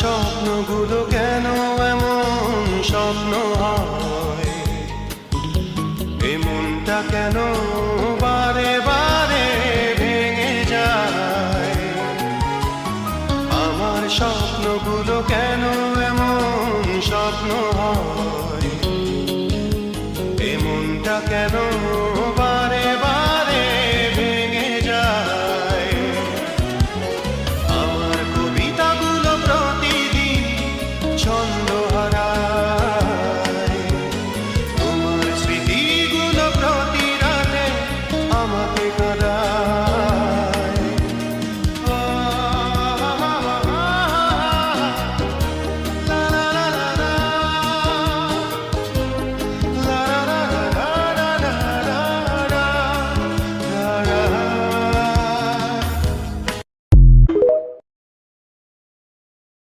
স্বপ্নগুলো কেন এমন স্বপ্ন হয়? এ মনটা কেন বারে বারে ভেঙে যায়? আমার স্বপ্নগুলো কেন এমন স্বপ্ন হয়? এ মনটা কেন